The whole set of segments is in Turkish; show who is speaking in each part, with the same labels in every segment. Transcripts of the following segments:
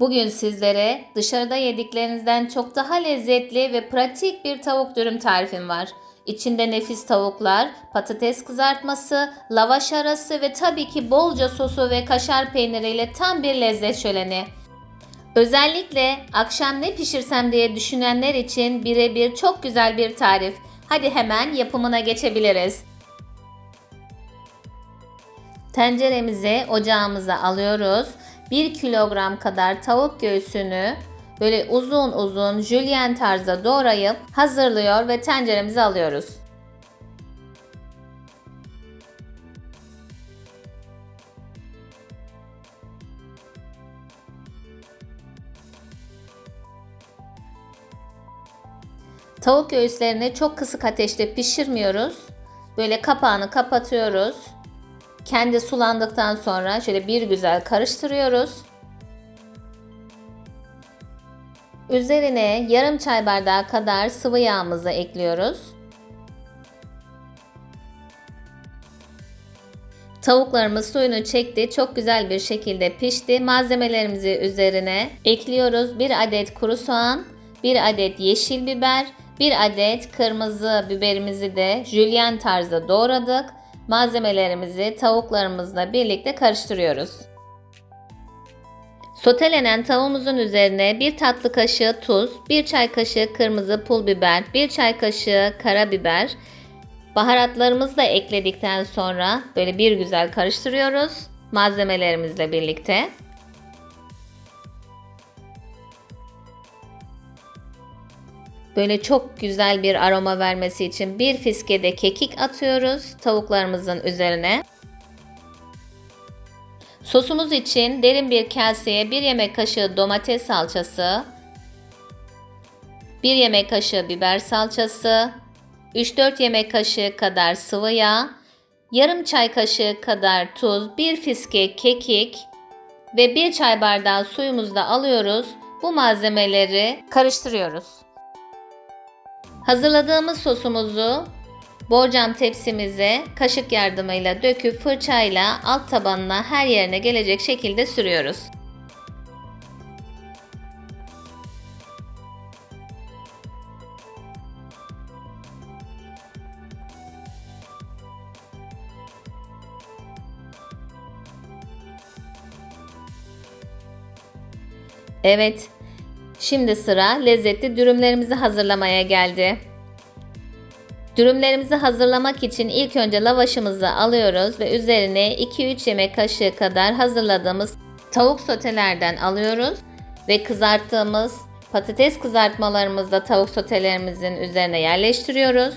Speaker 1: Bugün sizlere dışarıda yediklerinizden çok daha lezzetli ve pratik bir tavuk dürüm tarifim var. İçinde nefis tavuklar, patates kızartması, lavaş arası ve tabii ki bolca sosu ve kaşar peyniriyle tam bir lezzet şöleni. Özellikle akşam ne pişirsem diye düşünenler için birebir çok güzel bir tarif. Hadi hemen yapımına geçebiliriz. Tenceremizi ocağımıza alıyoruz. 1 kilogram kadar tavuk göğsünü böyle uzun uzun jülyen tarzda doğrayıp hazırlıyor ve tenceremize alıyoruz. Tavuk göğüslerini çok kısık ateşte pişirmiyoruz. Böyle kapağını kapatıyoruz. Kendi sulandıktan sonra şöyle bir güzel karıştırıyoruz. Üzerine yarım çay bardağı kadar sıvı yağımızı ekliyoruz. Tavuklarımız suyunu çekti. Çok güzel bir şekilde pişti. Malzemelerimizi üzerine ekliyoruz. 1 adet kuru soğan, 1 adet yeşil biber, 1 adet kırmızı biberimizi de jülyen tarzda doğradık. Malzemelerimizi tavuklarımızla birlikte karıştırıyoruz. Sotelenen tavuğumuzun üzerine 1 tatlı kaşığı tuz, 1 çay kaşığı kırmızı pul biber, 1 çay kaşığı karabiber, baharatlarımızı da ekledikten sonra böyle bir güzel karıştırıyoruz malzemelerimizle birlikte. Böyle çok güzel bir aroma vermesi için bir fiske de kekik atıyoruz tavuklarımızın üzerine. Sosumuz için derin bir kaseye 1 yemek kaşığı domates salçası, 1 yemek kaşığı biber salçası, 3-4 yemek kaşığı kadar sıvı yağ, yarım çay kaşığı kadar tuz, bir fiske kekik ve 1 çay bardağı suyumuzu da alıyoruz. Bu malzemeleri karıştırıyoruz. Hazırladığımız sosumuzu borcam tepsimize kaşık yardımıyla döküp fırçayla alt tabanına her yerine gelecek şekilde sürüyoruz. Evet, şimdi sıra lezzetli dürümlerimizi hazırlamaya geldi. Dürümlerimizi hazırlamak için ilk önce lavaşımızı alıyoruz ve üzerine 2-3 yemek kaşığı kadar hazırladığımız tavuk sotelerden alıyoruz ve kızarttığımız patates kızartmalarımızı da tavuk sotelerimizin üzerine yerleştiriyoruz.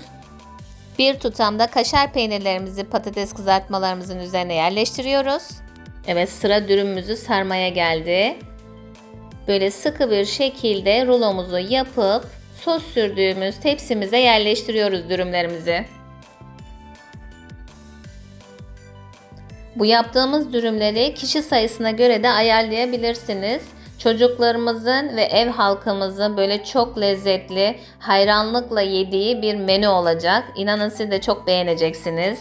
Speaker 1: Bir tutamda kaşar peynirlerimizi patates kızartmalarımızın üzerine yerleştiriyoruz. Evet sıra dürümümüzü sarmaya geldi. Böyle sıkı bir şekilde rulomuzu yapıp sos sürdüğümüz tepsimize yerleştiriyoruz dürümlerimizi. Bu yaptığımız dürümleri kişi sayısına göre de ayarlayabilirsiniz. Çocuklarımızın ve ev halkımızın böyle çok lezzetli, hayranlıkla yediği bir menü olacak. İnanın siz de çok beğeneceksiniz.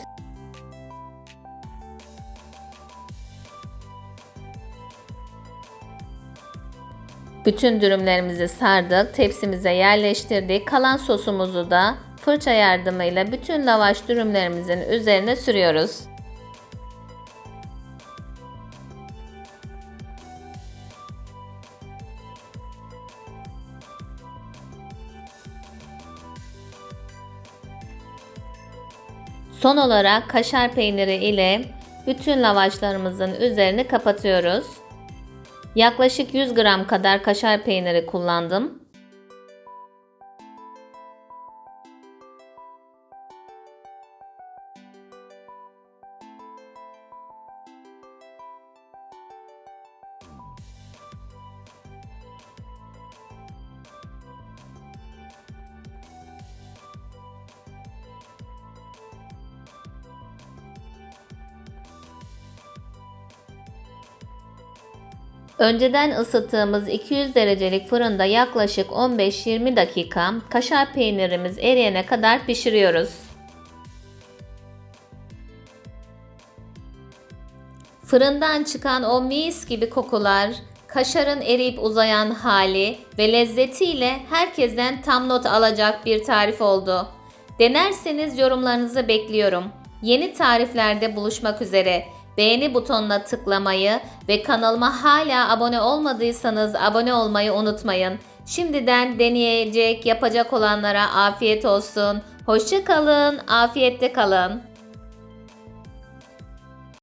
Speaker 1: Bütün dürümlerimizi sardık, tepsimize yerleştirdik. Kalan sosumuzu da fırça yardımıyla bütün lavaş dürümlerimizin üzerine sürüyoruz. Son olarak kaşar peyniri ile bütün lavaşlarımızın üzerini kapatıyoruz. Yaklaşık 100 gram kadar kaşar peyniri kullandım. Önceden ısıttığımız 200 derecelik fırında yaklaşık 15-20 dakika kaşar peynirimiz eriyene kadar pişiriyoruz. Fırından çıkan o mis gibi kokular kaşarın eriyip uzayan hali ve lezzetiyle herkesten tam not alacak bir tarif oldu. Denerseniz yorumlarınızı bekliyorum. Yeni tariflerde buluşmak üzere. Beğeni butonuna tıklamayı ve kanalıma hala abone olmadıysanız abone olmayı unutmayın. Şimdiden deneyecek, yapacak olanlara afiyet olsun. Hoşça kalın, afiyette kalın.